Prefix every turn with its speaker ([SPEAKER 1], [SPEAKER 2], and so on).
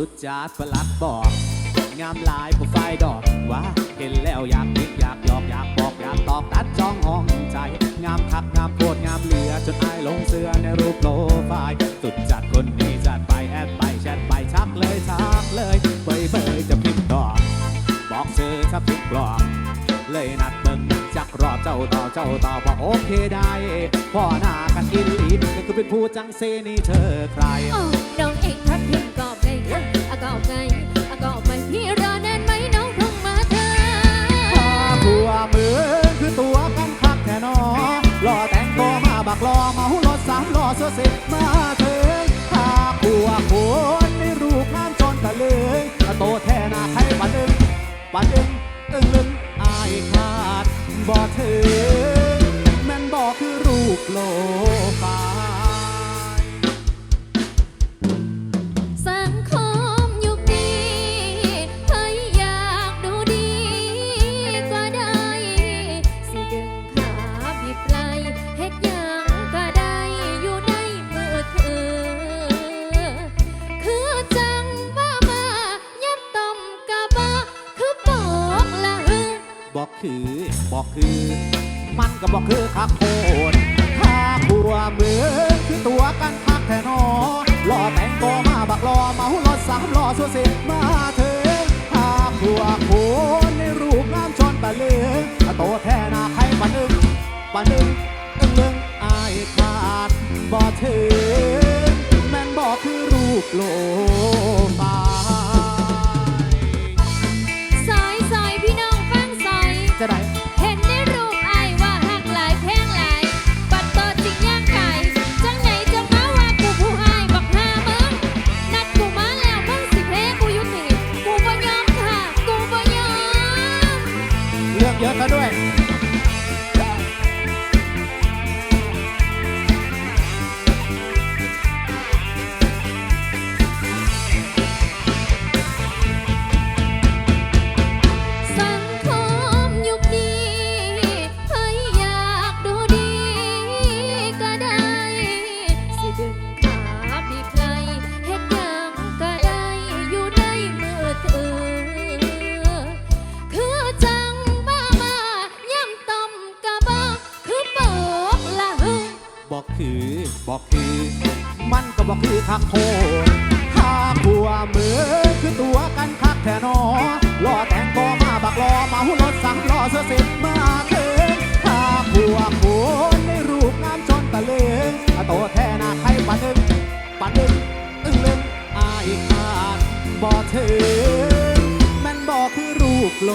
[SPEAKER 1] สุดจาดประหลัดบอก งามลายผู้ไฟดอกว่าเห็นแล้วอยากนิดอยากหยอกอยากบอกอยากตอกตัดจ้องห้องใจ งามคักงามโคตรงามเหลือจนอายลงเสือในรูปโปรไฟล์สุดจัดคนนี้จัดไปแอดไปแชทไปชักเลยชักเลยเบยเบยจะพิมพ์ดอกบอกเธอถ้าพิมพ์ปลอกเลยนัดเบิ่งจักรอบเจ้าต่อเจ้าต่อว่าโอเคได้พ่อหน้ากันอินลีนก็คือเป็นผู้จังเซนี่เธอใคร
[SPEAKER 2] น้อง กอบไงพี่รอนานไหมน้องเพิ่งมาเธอ
[SPEAKER 1] ถ้าผัวมือคือตัวกันคักแค่นอรอแต่งตัวมาบักรอมาหุ่นรถสามล้อเสื้อสิมาเถิงถ้าผัวคนในรูปงามจนตะลึงโตแท่นาใครปันดึงปันดึงตึงลึงอายขาดบ่ถึงแม่นบ่คือรูปโลกา
[SPEAKER 2] คือบอกคือ
[SPEAKER 1] มันก็บอกคือคักโคตรถ้าผัวมือคือตัวกันคักแท่นอรอแต่งตัวมาบักรอมาหุ่นรถสามล้อสัวสิมาเถิงถ้าผัวโคนในรูปงามชนตะลึงโตแท่นาใครปันอึงปันอึงอึงลึงอายขาดบ่ถึงแม่นบอกคือรูปโล จะได้
[SPEAKER 2] เห็นในรูปไอายว่าหักหลายแพงหลายบัดต่อจริงย่างไก่จังไหนจะมาว่ากูผู้อายบักหามึงนัดกูมาแล้วมึงสิเพกูอยุติกูบ่ยอมค่ะกูบ่ยอม
[SPEAKER 1] เลือกเยอะกันด้วย
[SPEAKER 2] บอกคือ
[SPEAKER 1] คักโทษถ้าผัวมือคือตัวกันคักแท่นอรอแต่งตัวมาบักรอมาหุ่นรถสั่งรอเสื้อสิมาเถิงถ้าผัวคนในรูปงามจนตะลึงโตแท่นาใครปันอึงปันอึงอึงลึงอายขาดบ่ถึงแมันบอกคือรูปโล